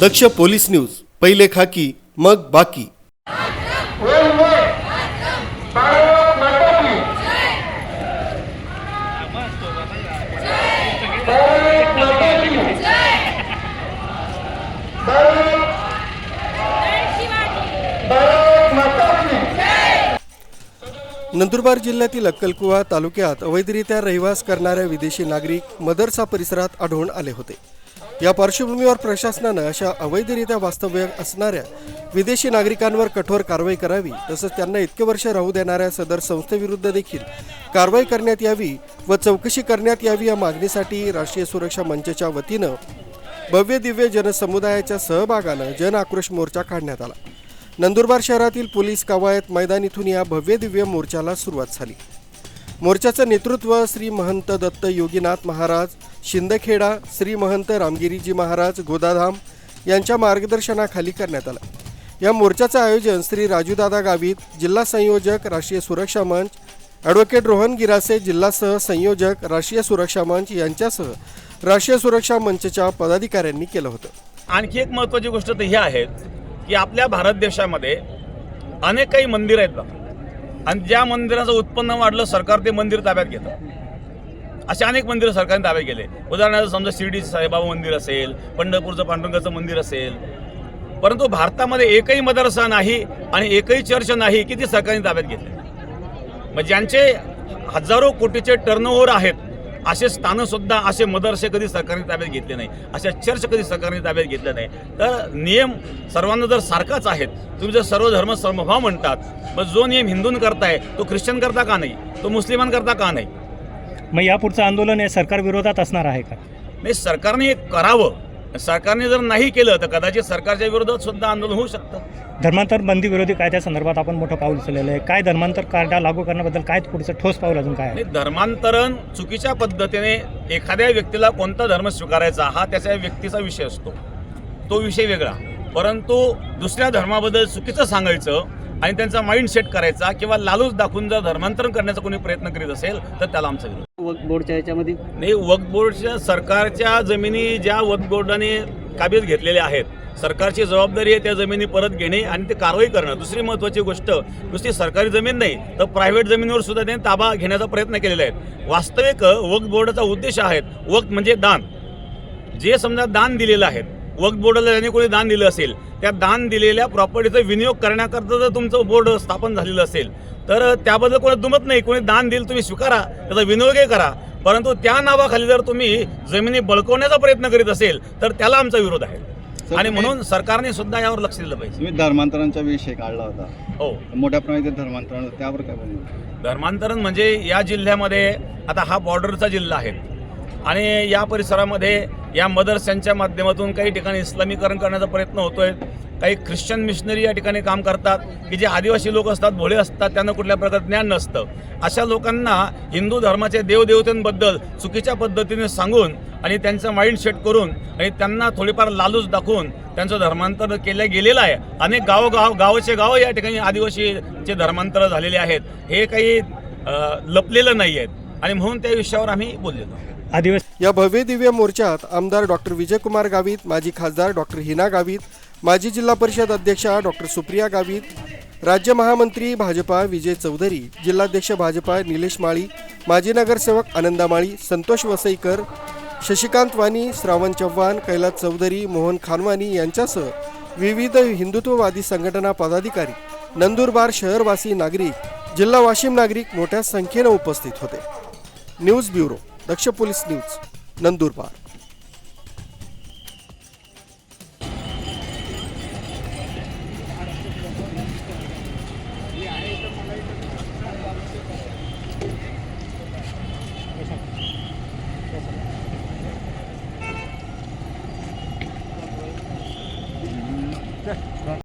दक्ष police news पहिले खाकी मग बाकी. नंदुरबार जिल्ह्यातील अक्कलकुवा तालुक्यात अवैधरित्या रहिवास करणाऱ्या विदेशी नागरिक मदरसा परिसरात आढळून आले होते. या पार्श्वभूमीवर प्रशासनानं अशा अवैधरित्या वास्तव्य असणाऱ्या विदेशी नागरिकांवर कठोर कारवाई करावी तसंच त्यांना इतके वर्ष राहू देणाऱ्या सदर संस्थेविरुद्ध देखील कारवाई करण्यात यावी व चौकशी करण्यात यावी या मागणीसाठी राष्ट्रीय सुरक्षा मंचच्या वतीनं भव्य दिव्य जनसमुदायाच्या सहभागानं जन आक्रोश मोर्चा काढण्यात आला. नंदुरबार शहरातील पोलीस कवायत मैदान इथून या भव्य दिव्य मोर्चाला सुरुवात झाली. मोर्चाचं नेतृत्व श्री महंत दत्त योगीनाथ महाराज शिंदखेडा श्री महंत रामगिरीजी महाराज गोदाधाम यांच्या मार्गदर्शनाखाली करण्यात आलं. या मोर्चाचं आयोजन श्री राजूदादा गावित जिल्हा संयोजक राष्ट्रीय सुरक्षा मंच ॲडव्होकेट रोहन गिरासे जिल्हा सह संयोजक राष्ट्रीय सुरक्षा मंच यांच्यासह राष्ट्रीय सुरक्षा मंचच्या पदाधिकाऱ्यांनी केलं होतं. आणखी एक महत्त्वाची गोष्ट तर ही आहे की आपल्या भारत देशामध्ये अनेक काही मंदिरं आहेत बघा. आणि ज्या मंदिराचं उत्पन्न वाढलं सरकार ते मंदिर ताब्यात घेतं. असे अनेक मंदिरं सरकारने ताब्यात गेले उदाहरणार्थ समजा शिर्डी साईबाबा मंदिर असेल पंढरपूरचं पांडुरंगाचं मंदिर असेल. परंतु भारतामध्ये एकही मदरसा नाही आणि एकही चर्च नाही की ती सरकारने ताब्यात घेतले. मग ज्यांचे हजारो कोटीचे टर्नओव्हर आहेत असे स्थानं सुद्धा असे मदरसे कधी सरकारने ताब्यात घेतले नाही अशा चर्च कधी सरकारने ताब्यात घेतले नाही. तर नियम सर्वांना जर सारखाच आहेत तुम्ही जर सर्व धर्म समभाव म्हणतात मग जो नियम हिंदून करताय तो ख्रिश्चन करता का नाही? तो मुस्लिमांकरता का नाही? मग यापुढचं आंदोलन हे सरकार विरोधात असणार आहे का? नाही सरकारने हे करावं. सरकारने जर नाही केलं तर कदाचित सरकारच्या विरोधात सुद्धा आंदोलन होऊ शकतं. धर्मांतर बंदी विरोधी कायद्यासंदर्भात आपण मोठं पाऊल उचललेलं आहे. काय धर्मांतर कायदा लागू करण्याबद्दल काय पुढचं ठोस पाऊल अजून काय आहे? आणि धर्मांतरण चुकीच्या पद्धतीने एखाद्या व्यक्तीला कोणता धर्म स्वीकारायचा हा त्याच्या व्यक्तीचा विषय असतो. तो विषय वेगळा. परंतु दुसऱ्या धर्माबद्दल चुकीचं सांगायचं आणि त्यांचा माइंड सेट करायचा किंवा लालूच दाखवून जर धर्मांतरण करण्याचा कोणी प्रयत्न करीत असेल तर त्याला आमचा विरोध. वक्फ बोर्डच्या याच्यामध्ये? नाही वक्फ बोर्डच्या सरकारच्या जमिनी ज्या वक्फ बोर्डाने काबीज घेतलेल्या आहेत सरकारची जबाबदारी आहे त्या जमिनी परत घेणे आणि ते कारवाई करणं. दुसरी महत्त्वाची गोष्ट नुसती सरकारी जमीन नाही तर प्रायव्हेट जमिनीवर सुद्धा त्यांनी ताबा घेण्याचा प्रयत्न केलेला आहे. वास्तविक वक्फ बोर्डाचा उद्देश आहे वक्फ म्हणजे दान. जे समजा दान दिलेलं आहे वक्फ बोर्डाला ज्याने कोणी दान दिलं असेल त्या दान दिलेल्या प्रॉपर्टीचा विनियोग करण्याकरता जर तुमचं बोर्ड स्थापन झालेलं असेल तर त्याबद्दल कोणी दुमत नाही. कोणी दान दिलं तुम्ही स्वीकारा. त्याचा विनियोगही करा. परंतु त्या नावाखाली जर तुम्ही जमिनी बळकवण्याचा प्रयत्न करीत असेल तर त्याला आमचा विरोध आहे. आणि म्हणून सरकारने सुद्धा यावर लक्ष दिलं पाहिजे. तुम्ही धर्मांतरांचा विषय काढला होता. हो. मोठ्या प्रमाणात धर्मांतरण त्यावर काय बोलणार? धर्मांतरण म्हणजे या जिल्ह्यामध्ये आता हा बॉर्डरचा जिल्हा आहे. आणि या परिसरामध्ये या मदरस्यांच्या माध्यमातून काही ठिकाणी इस्लामीकरण करण्याचा प्रयत्न होतोय. काही ख्रिश्चन मिशनरी या ठिकाणी काम करतात की जे आदिवासी लोक असतात भोळे असतात त्यांना कुठल्या प्रकारचं ज्ञान नसतं. अशा लोकांना हिंदू धर्माच्या देवदेवतांबद्दल चुकीच्या पद्धतीने सांगून आणि त्यांचं माइंड सेट करून आणि त्यांना थोडीफार लालूच दाखवून त्यांचं धर्मांतर केलं गेलेलं आहे. अनेक गावोगाव गावाचे गाव या ठिकाणी आदिवासीचे धर्मांतर झालेले आहेत. हे काही लपलेलं नाही आहेत आणि म्हणून त्या विषयावर आम्ही बोललेलो आदिवास या भव्य दिव्य मोर्चात आमदार डॉक्टर विजयकुमार गावित माजी खासदार डॉक्टर हिना गावित माजी जिल्हा परिषद अध्यक्षा डॉक्टर सुप्रिया गावित राज्य महामंत्री भाजपा विजय चौधरी जिल्हाध्यक्ष भाजपा निलेश माळी माजी नगरसेवक आनंदा माळी संतोष वसईकर शशिकांत वाणी श्रावण चव्हाण कैलास चौधरी मोहन खानवानी यांच्यासह विविध हिंदुत्ववादी संघटना पदाधिकारी नंदुरबार शहरवासी नागरिक जिल्हा वाशिम नागरिक मोठ्या संख्येनं उपस्थित होते. News bureau. Daksh police news Nandurbar.